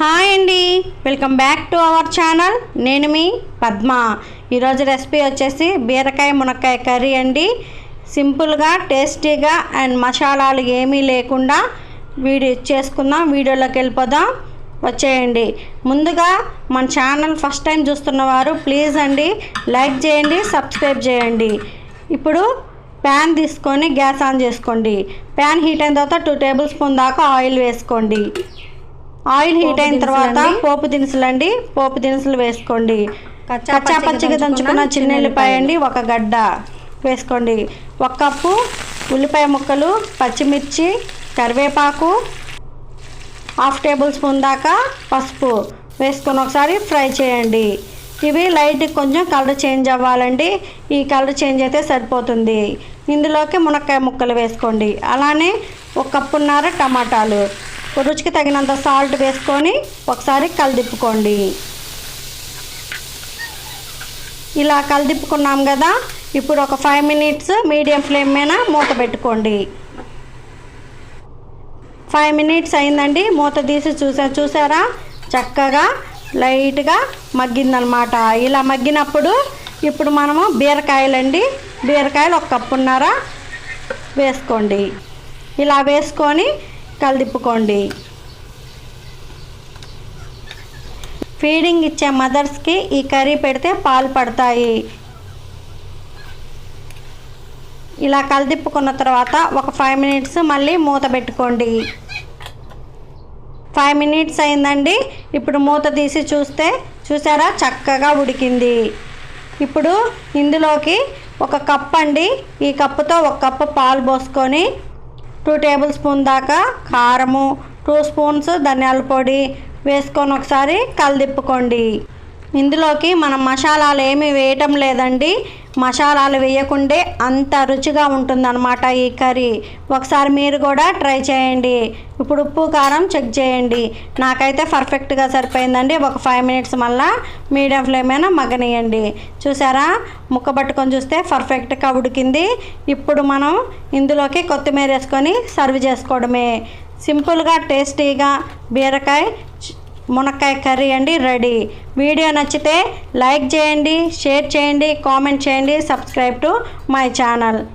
Hi అండి. Welcome back to our channel. నేను మీ పద్మ. ఈరోజు రెసిపీ వచ్చేసి బీరకాయ మునక్కాయ కర్రీ అండి. సింపుల్గా టేస్టీగా అండ్ మసాలాలు ఏమీ లేకుండా వీడియో చేసుకుందాం. వీడియోలోకి వెళ్ళిపోదాం. వచ్చేయండి. ముందుగా మన ఛానల్ ఫస్ట్ టైం చూస్తున్న వారు ప్లీజ్ అండి లైక్ చేయండి సబ్స్క్రైబ్ చేయండి. ఇప్పుడు ప్యాన్ తీసుకొని గ్యాస్ ఆన్ చేసుకోండి. ప్యాన్ హీట్ అయిన తర్వాత టూ టేబుల్ స్పూన్ దాకా ఆయిల్ వేసుకోండి. ఆయిల్ హీట్ అయిన తర్వాత పోపు దినుసులు అండి. పోపు దినుసులు వేసుకోండి. కచ్చా పచ్చిగా దంచుకున్న చిన్న ఉల్లిపాయ అండి. ఒక గడ్డ వేసుకోండి. ఒక కప్పు ఉల్లిపాయ ముక్కలు పచ్చిమిర్చి కరివేపాకు హాఫ్ టేబుల్ స్పూన్ దాకా పసుపు వేసుకొని ఒకసారి ఫ్రై చేయండి. ఇవి లైట్ కొంచెం కలర్ చేంజ్ అవ్వాలండి. ఈ కలర్ చేంజ్ అయితే సరిపోతుంది. ఇందులోకి మునక్కాయ ముక్కలు వేసుకోండి. అలానే ఒక కప్పున్నర టమాటాలు. రుచికి తగినంత సాల్ట్ వేసుకొని ఒకసారి కలిదిప్పుకోండి. ఇలా కలిదిప్పుకున్నాం కదా ఇప్పుడు ఒక ఫైవ్ మినిట్స్ మీడియం ఫ్లేమ్ మీద మూత పెట్టుకోండి. ఫైవ్ మినిట్స్ అయిందండి మూత తీసి చూసా చూసారా? చక్కగా లైట్గా మగ్గిందనమాట ఇలా మగ్గినప్పుడు ఇప్పుడు మనము బీరకాయలండి బీరకాయలు ఒక కప్పున్నర వేసుకోండి. ఇలా వేసుకొని కలిదిప్పుకోండి ఫీడింగ్ ఇచ్చే మదర్స్కి ఈ కర్రీ పెడితే పాలు పడతాయి. ఇలా కలిదిప్పుకున్న తర్వాత ఒక ఫైవ్ మినిట్స్ మళ్ళీ మూత పెట్టుకోండి. ఫైవ్ మినిట్స్ అయిందండి. ఇప్పుడు మూత తీసి చూస్తే చూసారా? చక్కగా ఉడికింది. ఇప్పుడు ఇందులోకి ఒక కప్ అండి ఈ కప్పుతో ఒక కప్పు పాలు పోసుకొని టూ టేబుల్ స్పూన్ దాకా కారము టూ స్పూన్స్ ధనియాల పొడి వేసుకొని ఒకసారి కలిదిప్పుకోండి. ఇందులోకి మనం మసాలాలు ఏమీ వేయటం లేదండి. మసాలాలు వేయకుండే అంత రుచిగా ఉంటుందన్నమాట ఈ కర్రీ. ఒకసారి మీరు కూడా ట్రై చేయండి. ఇప్పుడు ఉప్పు కారం చెక్ చేయండి. నాకైతే పర్ఫెక్ట్గా సరిపోయిందండి. ఒక ఫైవ్ మినిట్స్ మళ్ళా మీడియం ఫ్లేమ్ అయినా మగ్గనియండి. చూసారా? ముక్క పట్టుకొని చూస్తే పర్ఫెక్ట్గా ఉడికింది. ఇప్పుడు మనం ఇందులోకి కొత్తిమీర వేసుకొని సర్వ్ చేసుకోవడమే. సింపుల్గా టేస్టీగా బీరకాయ మునక్కాయ కర్రీ అండి రెడీ. వీడియో నచ్చితే లైక్ చేయండి షేర్ చేయండి కామెంట్ చేయండి సబ్స్క్రైబ్ టు మై ఛానల్.